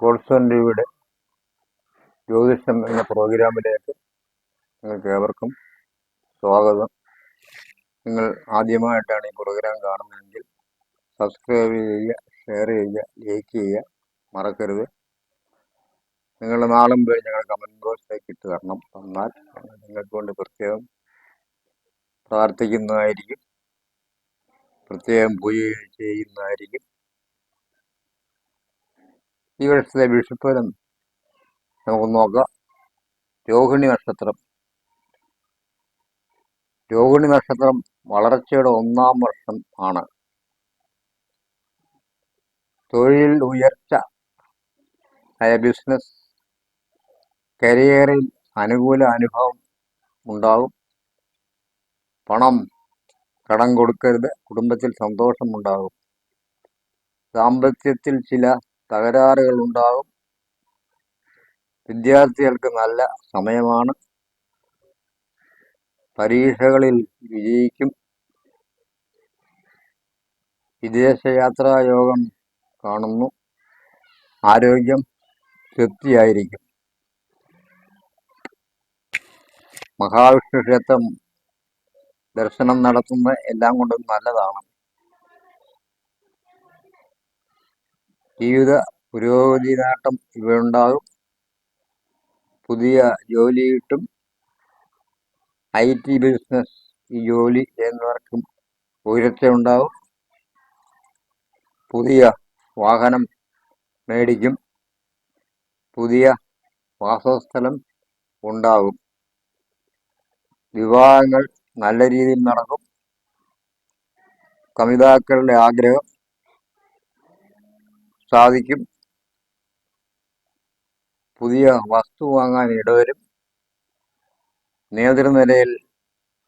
Coulson ടിവിയുടെ ജ്യോതിഷം എന്ന പ്രോഗ്രാമിലേക്ക് നിങ്ങൾക്ക് ഏവർക്കും സ്വാഗതം. നിങ്ങൾ ആദ്യമായിട്ടാണ് ഈ പ്രോഗ്രാം കാണുന്നതെങ്കിൽ സബ്സ്ക്രൈബ് ചെയ്യുക ഷെയർ ചെയ്യുക ലൈക്ക് ചെയ്യുക മറക്കരുത്. നിങ്ങളുടെ നാളും പേര് ഞങ്ങൾ കമന്റ് ബോക്സിലേക്ക് ഇട്ട് തരണം. തന്നാൽ നിങ്ങൾക്ക് കൊണ്ട് പ്രത്യേകം പ്രാർത്ഥിക്കുന്നതായിരിക്കും. പ്രത്യേകം പൂജ ചെയ്യുന്നതായിരിക്കും. ഈ വർഷത്തെ വിഷുപ്പലം നമുക്ക് നോക്കാം. രോഹിണി നക്ഷത്രം. രോഹിണി നക്ഷത്രം വളർച്ചയുടെ ഒന്നാം വർഷം ആണ്. തൊഴിൽ ഉയർച്ച ആയ ബിസിനസ് കരിയറിൽ അനുകൂല അനുഭവം ഉണ്ടാകും. പണം കടം കൊടുക്കരുത് കുടുംബത്തിൽ സന്തോഷമുണ്ടാകും ദാമ്പത്യത്തിൽ ചില തകരാറുകൾ ഉണ്ടാകും വിദ്യാർത്ഥികൾക്ക് നല്ല സമയമാണ്. പരീക്ഷകളിൽ വിജയിക്കും. വിദേശയാത്രാ യോഗം കാണുന്നു. ആരോഗ്യം തൃപ്തിയായിരിക്കും. മഹാവിഷ്ണു ക്ഷേത്രം ദർശനം നടത്തുന്ന എല്ലാം കൊണ്ടും നല്ലതാണ്. ജീവിത പുരോഗതി നേട്ടം ഇവയുണ്ടാകും. പുതിയ ജോലി കിട്ടും ഐ ടി ബിസിനസ് ഈ ജോലി ചെയ്യുന്നവർക്കും ഉയർച്ച ഉണ്ടാകും. പുതിയ വാഹനം മേടിക്കും. പുതിയ വാസസ്ഥലം ഉണ്ടാകും. വിവാഹങ്ങൾ നല്ല രീതിയിൽ നടക്കും. കവിതാക്കളുടെ ആഗ്രഹം സാധിക്കും. പുതിയ വസ്തു വാങ്ങാൻ ഇടവരും. നേതൃനിലയിൽ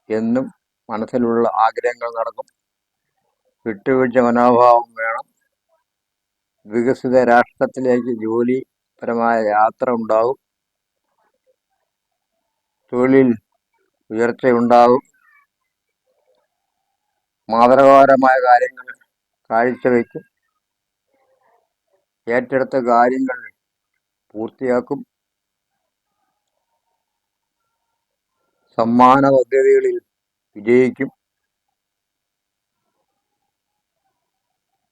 എന്നും മനസ്സിലുള്ള ആഗ്രഹങ്ങൾ നടക്കും. വിട്ടുവീഴ്ച മനോഭാവം വേണം. വികസിത രാഷ്ട്രത്തിലേക്ക് ജോലിപരമായ യാത്ര ഉണ്ടാകും. തൊഴിലിൽ ഉയർച്ചയുണ്ടാകും. മാതൃകാപരമായ കാര്യങ്ങൾ കാഴ്ചവെക്കും ഏറ്റെടുത്ത കാര്യങ്ങൾ പൂർത്തിയാക്കും. സമ്മാന പദ്ധതികളിൽ വിജയിക്കും.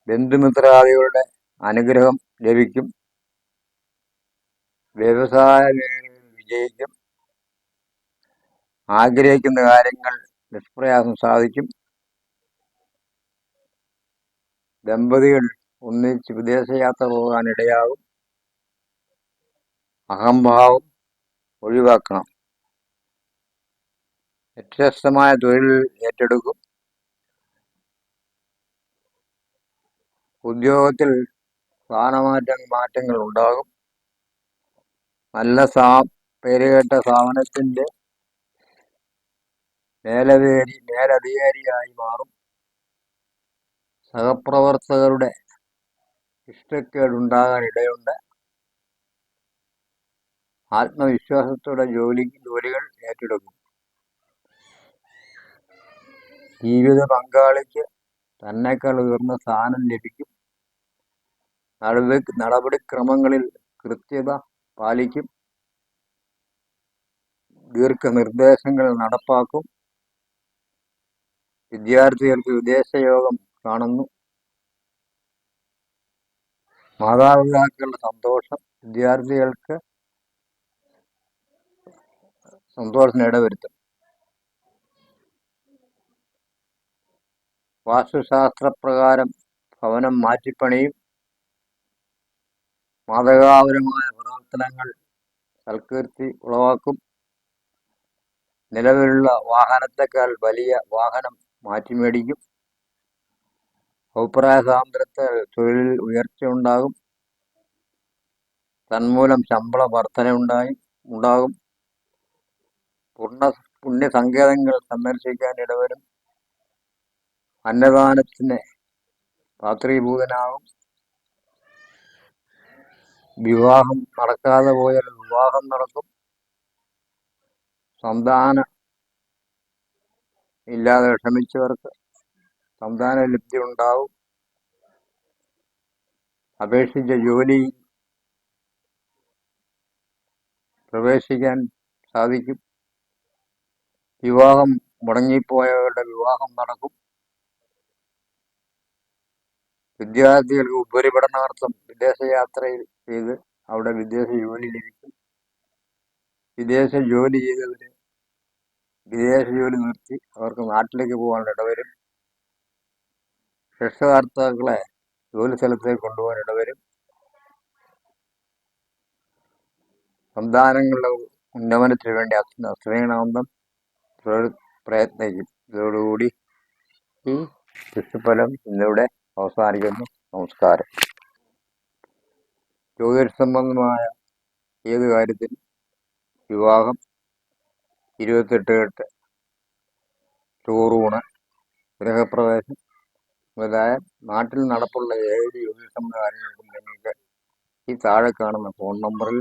ബന്ധുമിത്രാദികളുടെ അനുഗ്രഹം ലഭിക്കും. വ്യവസായ മേഖലയിൽ വിജയിക്കും. ആഗ്രഹിക്കുന്ന കാര്യങ്ങൾ നിഷ്പ്രയാസം സാധിക്കും. ദമ്പതികൾ ഒന്നിച്ച് വിദേശയാത്ര പോകാൻ ഇടയാകും. അഹംഭാവം ഒഴിവാക്കണം. വ്യത്യസ്തമായ തൊഴിൽ ഏറ്റെടുക്കും. ഉദ്യോഗത്തിൽ സ്ഥാനമാറ്റം മാറ്റങ്ങൾ ഉണ്ടാകും. നല്ല സാ പേരുകേട്ട സ്ഥാപനത്തിന്റെ മേലധികാരി മേലധികാരിയായി മാറും. സഹപ്രവർത്തകരുടെ ഇഷ്ടക്കേടുണ്ടാകാൻ ഇടയുണ്ട്. ആത്മവിശ്വാസത്തോടെ ജോലി ജോലികൾ ഏറ്റെടുക്കും. ജീവിത പങ്കാളിക്ക് തന്നെക്കാൾ ഉയർന്ന സ്ഥാനം ലഭിക്കും. നടപടി നടപടിക്രമങ്ങളിൽ കൃത്യത പാലിക്കും. ദീർഘനിർദ്ദേശങ്ങൾ നടപ്പാക്കും. വിദ്യാർത്ഥികൾക്ക് വിദേശയോഗം കാണുന്നു. മാതാപിതാക്കളുടെ സന്തോഷം വിദ്യാർത്ഥികൾക്ക് സന്തോഷത്തിന് ഇടവരുത്തും. വാസ്തുശാസ്ത്രപ്രകാരം ഭവനം മാറ്റിപ്പണിയും മാതൃകാപരമായ പ്രവർത്തനങ്ങൾ സൽകീർത്തി ഉളവാക്കും. നിലവിലുള്ള വാഹനത്തെക്കാൾ വലിയ വാഹനം മാറ്റിമേടിക്കും. അഭിപ്രായ സ്വാതന്ത്ര്യത്തെ തൊഴിലിൽ ഉയർച്ച ഉണ്ടാകും. തന്മൂലം ശമ്പള വർധന ഉണ്ടായി ഉണ്ടാകും. പൂർണ പുണ്യസങ്കേതങ്ങൾ സന്ദർശിക്കാൻ ഇടവരും. അന്നദാനത്തിന് പാത്രീഭൂതനാകും. വിവാഹം നടക്കാതെ പോയാൽ വിവാഹം നടക്കും. സന്താന ഇല്ലാതെ വിഷമിച്ചവർക്ക് സന്താന ലബ്ധി ഉണ്ടാവും അപേക്ഷിച്ച ജോലി പ്രവേശിക്കാൻ സാധിക്കും. വിവാഹം മുടങ്ങിപ്പോയവരുടെ വിവാഹം നടക്കും. വിദ്യാർത്ഥികൾക്ക് ഉപരിപഠനാർത്ഥം വിദേശയാത്രയിൽ ചെയ്ത് അവിടെ വിദേശ ജോലി ലഭിക്കും. വിദേശ ജോലി ചെയ്തവര് വിദേശ ജോലി നിർത്തി അവർക്ക് നാട്ടിലേക്ക് പോകാനുള്ള ഇടവരും. രക്ഷകർത്താക്കളെ ജോലി സ്ഥലത്തേക്ക് കൊണ്ടുപോകാൻ ഇടവരും. സന്താനങ്ങളുടെ ഉന്നമനത്തിന് വേണ്ടി അശ്രയണാന്തം പ്രയത്നിക്കും ഇതോടുകൂടി ഈ ശിശുഫലം ഇന്നിവിടെ അവസാനിക്കുന്നു. നമസ്കാരം. ജ്യോതിഷ സംബന്ധമായ ഏത് കാര്യത്തിൽ വിവാഹം ഇരുപത്തെട്ട് കെട്ട് ചോറൂണ് ഗൃഹപ്രവേശം മുതലായ നാട്ടിൽ നടപ്പുള്ള ഏത് ജ്യോതിഷ സംബന്ധ നിങ്ങൾക്ക് ഈ താഴെ കാണുന്ന ഫോൺ നമ്പറിൽ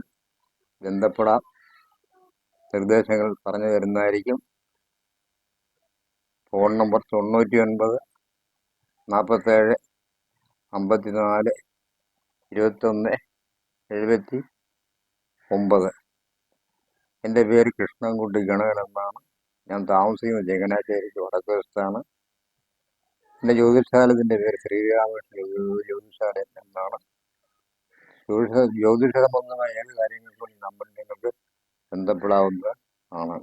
ബന്ധപ്പെടാം. നിർദ്ദേശങ്ങൾ പറഞ്ഞു തരുന്നതായിരിക്കും. ഫോൺ നമ്പർ തൊണ്ണൂറ്റി ഒൻപത് നാൽപ്പത്തേഴ് അമ്പത്തി നാല് ഇരുപത്തൊന്ന് എഴുപത്തി ഒമ്പത്. എന്റെ പേര് കൃഷ്ണൻകുട്ടി ഗണകൻ എന്നാണ്. ഞാൻ താമസിക്കുന്നത് ചങ്ങനാശ്ശേരിക്ക് വടക്ക് വശത്താണ് ജ്യോതിഷാലത്തിന്റെ പേര് ശ്രീരാമകൃഷ്ണ ജ്യോതിഷാലയം എന്നാണ്. ജ്യോതിഷ ജ്യോതിഷ സംബന്ധമായ ഏത് കാര്യങ്ങൾക്കും നമ്മൾ നിങ്ങൾക്ക് ബന്ധപ്പെടാവുന്നത് ആണ്